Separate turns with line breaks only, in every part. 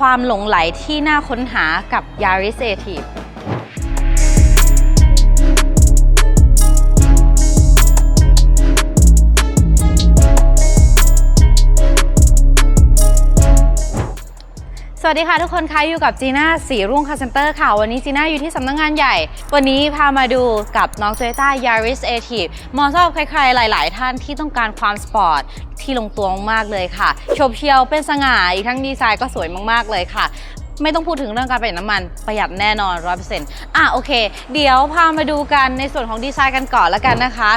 ความหลงไหลที่น่าค้นหากับ Yaris a t i v e สวัสดีค่ะทุกคนคะอยู่กับจีน่าสีรุ่งคาเซนเตอร์ค่ะ วันนี้จีน่าอยู่ที่สำนักงานใหญ่ วันนี้พามาดูกับน้อง Toyota Yaris a t i v e มอสำหรับใครๆ หลาย ๆ ท่านที่ต้องการความสปอร์ต ที่ลงตัวมากๆเลยค่ะโฉบเฉียวเป็นสง่าอีกทั้งดีไซน์ก็สวยมากๆเลยค่ะ ไม่ต้องพูดถึงเรื่องการประหยัดน้ำมันประหยัดแน่นอน 100%อะโอเค เดี๋ยวพามาดูกันในส่วนของดีไซน์กันก่อนแล้วกันนะคะ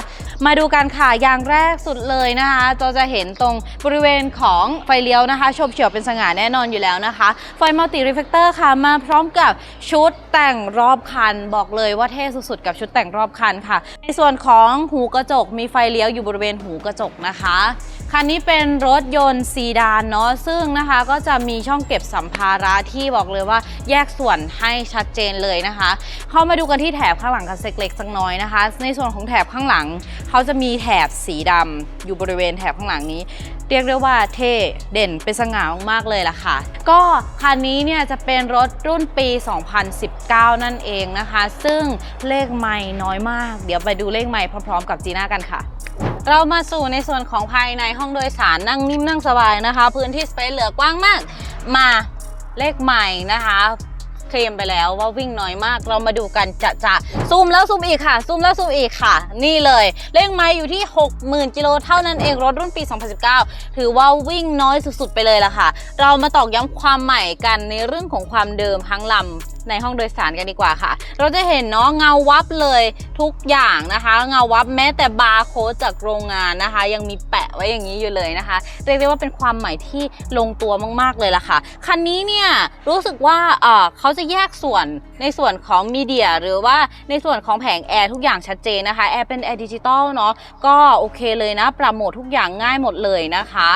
มาดูกันค่ะอย่างแรกสุดเลยนะคะเราจะเห็นตรงบริเวณของไฟเลี้ยวนะคะโฉบเฉี่ยวเป็นสง่าแน่นอนอยู่แล้วนะคะ ไฟมัลติรีเฟกเตอร์ค่ะมาพร้อมกับชุดแต่งรอบคัน บอกเลยว่าเท่สุดๆกับชุดแต่งรอบคันค่ะ ในส่วนของหูกระจกมีไฟเลี้ยวอยู่บริเวณหูกระจกนะคะ คันนี้เป็นรถยนต์ซีดานเนาะซึ่งนะคะก็จะมีช่องเก็บสัมภาระที่บอกเลยว่าแยกส่วนให้ชัดเจนเลยนะคะ เข้ามาดูกันที่แถบข้างหลังกันสักเล็กสักน้อยนะคะ ในส่วนของแถบข้างหลัง เขาจะมีแถบสีดำอยู่บริเวณแถบข้างหลังนี้ เรียกได้ว่าเท่เด่นเป็นสง่ามากๆเลยล่ะค่ะ ก็คันนี้เนี่ยจะเป็นรถรุ่นปี 2019 นั่นเองนะคะ ซึ่งเลขไม่น้อยมาก เดี๋ยวไปดูเลขไม่พร้อมๆ กับจีน่ากันค่ะ เรามาสู่ในส่วนของภายในห้องโดยสารนั่งนิ่มนั่งสบายนะคะ พื้นที่สเปซเหลือกว้างมาก มาเลขใหม่นะคะเคลมไปแล้วว่าวิ่งน้อยมากเรามาดูกันจะจะซูมแล้วซูมอีกค่ะ ซูมแล้วซูมอีกค่ะ นี่เลยเลขไม้อยู่ที่ 60,000กิโลเท่านั้นเองรถรุ่นปี 2019 ถือว่าวิ่งน้อยสุดๆ ไปเลยล่ะค่ะ เรามาตอกย้ำความใหม่กันในเรื่องของความเดิมทั้งลำ ในห้องโดยสารกันดีกว่าค่ะ เราจะเห็นเนาะเงาวับเลยทุกอย่างนะคะ เงาวับแม้แต่บาร์โค้ดจากโรงงานนะคะ ยังมีแปะไว้อย่างนี้อยู่เลยนะคะเรียกได้ว่าเป็นความใหม่ที่ลงตัวมากๆเลยล่ะค่ะ คันนี้เนี่ยรู้สึกว่าเออเขาจะแยกส่วนในส่วนของมีเดียหรือว่าในส่วนของแผงแอร์ทุกอย่างชัดเจนนะคะแอร์เป็นแอร์ดิจิตอลเนาะก็โอเคเลยนะปรับโหมดทุกอย่างง่ายหมดเลยนะคะ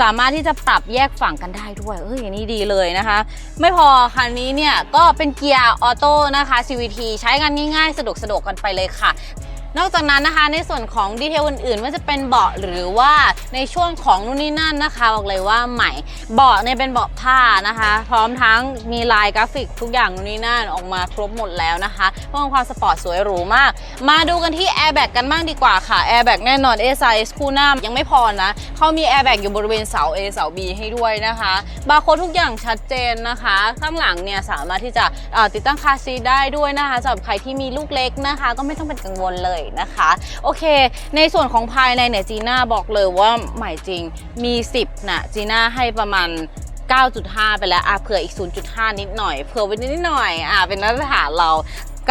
สามารถที่จะปรับแยกฝั่งกันได้ด้วย เอ้ยอย่างนี้ดีเลยนะคะ ไม่พอคันนี้เนี่ยก็เป็นเกียร์ออโต้นะคะ CVT ใช้งานง่ายๆ สะดวกสะดวกกันไปเลยค่ะ นอกจากนั้นนะคะในส่วนของดีเทลอื่นๆว่าจะเป็นเบาะหรือว่าในช่วงของนู่นนี่นั่นนะคะบอกเลยว่าใหม่เบาะเนี่ยเป็นเบาะผ้านะคะ พร้อมทั้งมีลายกราฟิกทุกอย่างนู่นนี่นั่นออกมาครบหมดแล้วนะคะเพื่อความสปอร์ตสวยหรูมาก มาดูกันที่แอร์แบ็กกันบ้างดีกว่าค่ะแอร์แบ็กแน่นอน a s i s คู่หน้ายังไม่พอนะเขามีแอร์แบ็กอยู่บริเวณเสา A เสา B ให้ด้วยนะคะบาร์โค้ดทุกอย่างชัดเจนนะคะ ข้างหลังเนี่ยสามารถที่จะติดตั้งคาซีได้ด้วยนะคะสำหรับใครที่มีลูกเล็กนะคะ ก็ไม่ต้องเป็นกังวลเลยนะคะ โอเค ในส่วนของภายในเนี่ยจีน่าบอกเลยว่าใหม่จริงมี 10นะจีน่าให้ประมาณ9.5 ไปแล้วอะเผื่ออีก 0.5 นิดหน่อยเผื่อไว้นิดหน่อยอะเป็นมาตรฐานเรา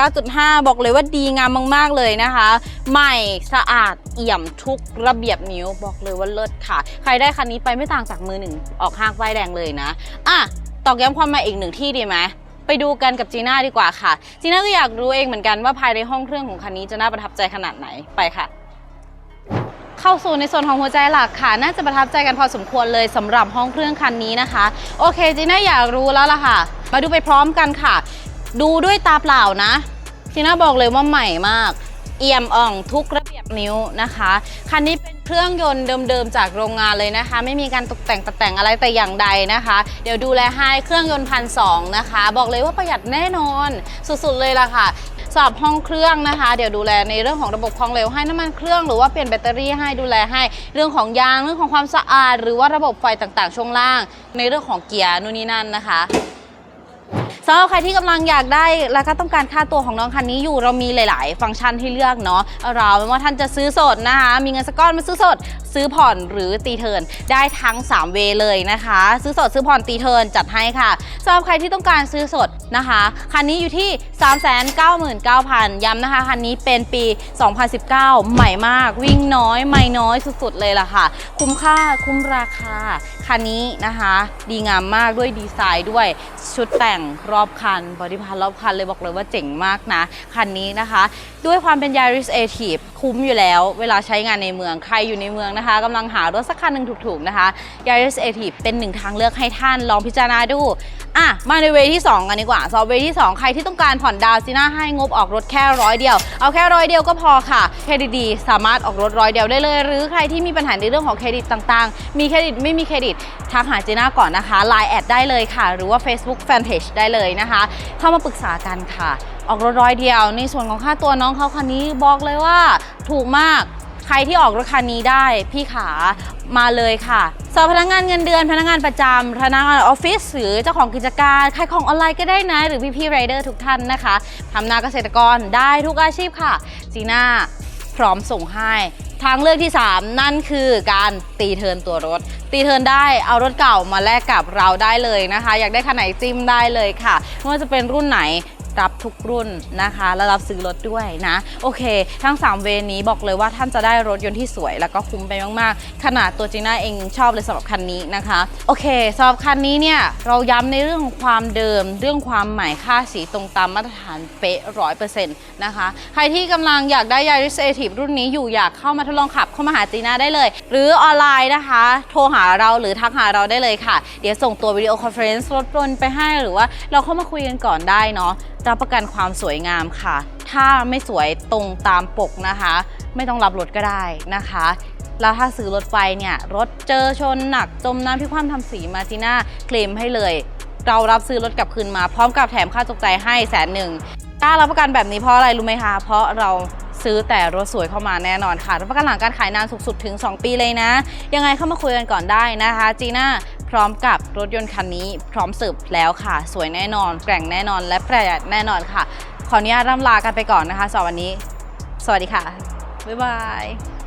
9.5 บอกเลยว่าดีงามมาก ๆ เลยนะคะ ใหม่สะอาดเอี่ยมทุกระเบียบนิ้วบอกเลยว่าเลิศค่ะ ใครได้คันนี้ไปไม่ต่างจากมือหนึ่งออกห้างป้ายแดงเลยนะ อะตอกย้ำความใหม่อีกหนึ่งที่ดีไหม ไปดูกันกับจีน่าดีกว่าค่ะ จีน่าก็อยากรู้เองเหมือนกันว่าภายในห้องเครื่องของคันนี้จะน่าประทับใจขนาดไหนไปค่ะเข้าสู่ในส่วนของหัวใจหลักค่ะ น่าจะประทับใจกันพอสมควรเลยสำหรับห้องเครื่องคันนี้นะคะ โอเคจีน่าอยากรู้แล้วล่ะค่ะ มาดูไปพร้อมกันค่ะ ดูด้วยตาเปล่านะจีน่าบอกเลยว่าใหม่มาก เอี่ยมอ่องทุก นิ้วนะคะ คันนี้เป็นเครื่องยนต์เดิมๆจากโรงงานเลยนะคะ ไม่มีการตกแต่งตัดแต่งอะไรแต่อย่างใดนะคะ เดี๋ยวดูแลให้เครื่องยนต์พันสองนะคะ บอกเลยว่าประหยัดแน่นอน สุดๆเลยล่ะค่ะสอบห้องเครื่องนะคะ เดี๋ยวดูแลในเรื่องของระบบความเร็วให้น้ำมันเครื่องหรือว่าเปลี่ยนแบตเตอรี่ให้ดูแลให้เรื่องของยางเรื่องของความสะอาด หรือว่าระบบไฟต่างๆ ช่วงล่าง ในเรื่องของเกียร์นู่นนี่นั่นนะคะ สำหรับใครที่กำลังอยากได้แล้วก็ต้องการค่าตัวของน้องคันนี้อยู่เรามีหลาย ๆ ฟังก์ชันให้เลือกเนาะเราไม่ว่าท่านจะซื้อสดนะคะ มีเงินสก้อนมาซื้อสด ซื้อผ่อนหรือตีเทินได้ทั้ง 3 เวย์เลยนะคะ ซื้อสดซื้อผ่อนตีเทินจัดให้ค่ะสำหรับใครที่ต้องการซื้อสดนะคะคันนี้อยู่ที่ 399,000 ย้ำนะคะ คันนี้เป็นปี 2019 ใหม่มาก วิ่งน้อยไม่น้อยสุดๆเลยล่ะค่ะ คุ้มค่าคุ้มราคา คันนี้นะคะ ดีงามมากด้วยดีไซน์ด้วยชุดแต่งรอบคันบริพาร์รอบคันเลยบอกเลยว่าเจ๋งมากนะ คันนี้นะคะ ด้วยความเป็น Yaris a t i v e คุ้มอยู่แล้ว เวลาใช้งานในเมืองใครอยู่ในเมืองนะคะกำลังหารถสักคันหนึ่งถูกๆนะคะ Yaris a t i v เป็นหนึ่งทางเลือกให้ท่านลองพิจารณาดูอะมาในเวที่ 2 กันดีกว่าสำหรับเวที่ 2 ใครที่ต้องการผ่อนดาวน์จีน่าให้งบออกรถแค่ร้อยเดียว เอาแค่ร้อยเดียวก็พอค่ะเครดิตดีสามารถออกรถร้อยเดียวได้เลย หรือใครที่มีปัญหาในเรื่องของเครดิตต่างๆ มีเครดิตไม่มีเครดิตทักหาจีน่าก่อนนะคะ Line แอดได้เลยค่ะ หรือว่า Facebook Fanpage ได้เลยนะคะ เข้ามาปรึกษากันค่ะออกรถร้อยเดียว ในส่วนของค่าตัวน้องเขาคันนี้บอกเลยว่าถูกมากใครที่ออกรถคันนี้ได้พี่ขามาเลยค่ะสำหรับพนักงานเงินเดือนพนักงานประจำพนักงานออฟฟิศหรือเจ้าของกิจการขายของออนไลน์ก็ได้นะ หรือพี่พี่ไรเดอร์ทุกท่านนะคะทำนาเกษตรกรได้ทุกอาชีพค่ะจีน่าพร้อมส่งให้ทางเลือกที่ 3 นั่นคือการตีเทินตัวรถ ตีเทินได้เอารถเก่ามาแลกกับเราได้เลยนะคะ อยากได้คันไหนจิ้มได้เลยค่ะไม่ว่าจะเป็นรุ่นไหน รับทุกรุ่นนะคะ แล้วรับซื้อรถด้วยนะ โอเค ทั้ง 3 เวนี้บอกเลยว่าท่านจะได้รถยนต์ที่สวย แล้วก็คุ้มไปมาก ๆ ขนาดตัวจีน่าเองชอบเลยสำหรับคันนี้นะคะ โอเคสำหรับคันนี้เนี่ยเราย้ำในเรื่องของความเดิม เรื่องความใหม่ค่าสีตรงตามมาตรฐานเป๊ะร้อยเปอร์เซ็นต์นะคะใครที่กำลังอยากได้ Yaris a t i v รุ่นนี้อยู่อยากเข้ามาทดลองขับเข้ามาหาจีน่าได้เลย หรือออนไลน์นะคะ โทรหาเราหรือทักหาเราได้เลยค่ะ เดี๋ยวส่งตัววิดีโอคอนเฟอเรนซ์รถยนต์ไปให้หรือว่าเราเข้ามาคุยกันก่อนได้เนาะรับประกันความสวยงามค่ะ ถ้าไม่สวยตรงตามปกนะคะ ไม่ต้องรับรถก็ได้นะคะ แล้วถ้าซื้อรถไปเนี่ย รถเจอชนหนักจมน้ำพิความทำสีมาจีน่าเคลมให้เลย เรารับซื้อรถกลับคืนมา พร้อมกับแถมค่าตกใจให้แสนหนึ่งกล้ารับประกันแบบนี้เพราะอะไรรู้ไหมคะ เพราะเราซื้อแต่รถสวยเข้ามาแน่นอนค่ะ รับประกันหลังการขายนานสูงสุดถึง 2 ปีเลยนะ ยังไงเข้ามาคุยกันก่อนได้นะคะ จีน่า พร้อมกับรถยนต์คันนี้พร้อมเสิร์ฟแล้วค่ะ สวยแน่นอน แกร่งแน่นอน และประหยัดแน่นอนค่ะ ขออนุญาตร่ำลากันไปก่อนนะคะสำหรับวันนี้ สวัสดีค่ะ บ๊ายบาย